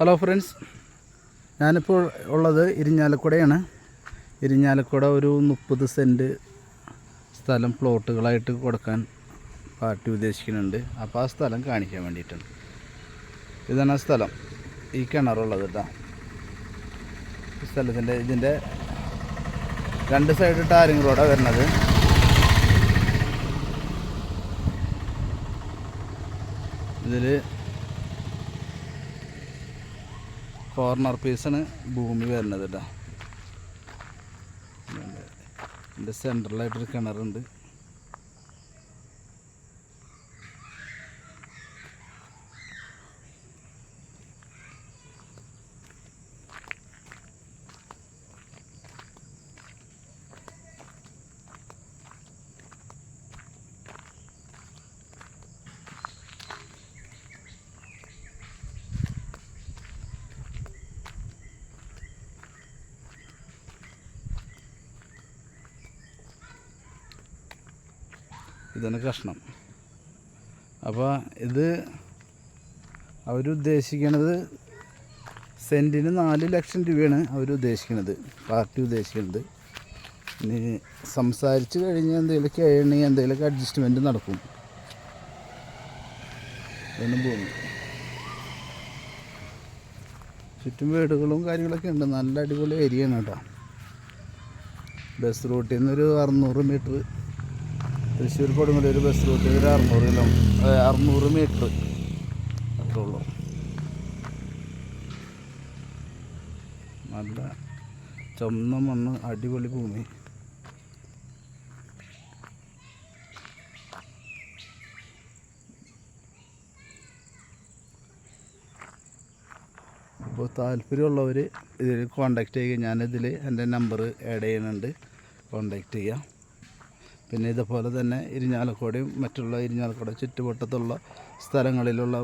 Hello friends ഞാനിപ്പോൾ ഉള്ളത് ഇരിഞ്ഞാലക്കുടയാണ്. ഇരിഞ്ഞാലക്കുട ഒരു മുപ്പത് സെന്റ് സ്ഥലം പ്ലോട്ടുകളായിട്ട് കൊടുക്കാൻ പാർട്ടി ഉദ്ദേശിക്കുന്നുണ്ട്. അപ്പോൾ ആ സ്ഥലം കാണിക്കാൻ വേണ്ടിയിട്ടാണ്. ഇതാണ് ആ സ്ഥലം. ഈ കിണറുള്ളത് കേട്ടോ സ്ഥലത്തിന്റെ ഇതിന്റെ രണ്ട് സൈഡ് ടാരിങ് റോഡാണ് വരുന്നത്. ഇതിൽ കോർണർ പീസാണ് ഭൂമി വരുന്നത് കേട്ടോ എന്റെ സെന്ററിലായിട്ടൊരു കിണറുണ്ട്. ഇതാണ് കഷ്ണം. അപ്പോൾ ഇത് അവരുദ്ദേശിക്കണത് സെന്റിന് നാല് ലക്ഷം രൂപയാണ് അവരുദ്ദേശിക്കണത് പാർട്ടി ഉദ്ദേശിക്കുന്നത് ഇനി സംസാരിച്ച് കഴിഞ്ഞ് എന്തെങ്കിലുമൊക്കെ ആണെങ്കിൽ എന്തെങ്കിലുമൊക്കെ അഡ്ജസ്റ്റ്മെന്റ് നടക്കും. അതിന് ഭൂമി ചുറ്റും വീടുകളും കാര്യങ്ങളൊക്കെ ഉണ്ട്. നല്ല അടിപൊളി ഏരിയ ആണ് കേട്ടോ. ബസ് റൂട്ടിൽ നിന്നൊരു അറുന്നൂറ് metre Thrissur Kodungallur bus route ഒരു അറുന്നൂറ് കിലോ അറുന്നൂറ് മീറ്റർ അത്രേ ഉള്ളൂ. നല്ല ചുമന്ന മണ്ണ് അടിപൊളി ഭൂമി. അപ്പോൾ താല്പര്യമുള്ളവർ ഇതിൽ കോണ്ടാക്ട് ചെയ്യുക. ഞാനിതിൽ എന്റെ നമ്പർ ആഡ് ചെയ്യുന്നുണ്ട്. കോണ്ടാക്ട് ചെയ്യാം. പിന്നെ ഇതുപോലെ തന്നെ ഇരിഞ്ഞാലക്കുടയും മറ്റുള്ള ഇരിഞ്ഞാലക്കുട ചുറ്റുവട്ടത്തുള്ള സ്ഥലങ്ങളിലുള്ള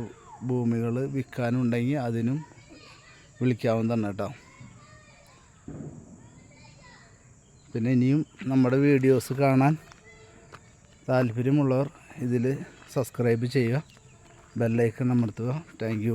ഭൂമികൾ വിൽക്കാനുണ്ടെങ്കിൽ അതിനും വിളിക്കാവുന്നതാണ് കേട്ടോ. പിന്നെ ഇനിയും നമ്മുടെ വീഡിയോസ് കാണാൻ താല്പര്യമുള്ളവർ ഇതിൽ സബ്സ്ക്രൈബ് ചെയ്യുക ബെല്ലൈക്കൺ അമർത്തുക. താങ്ക്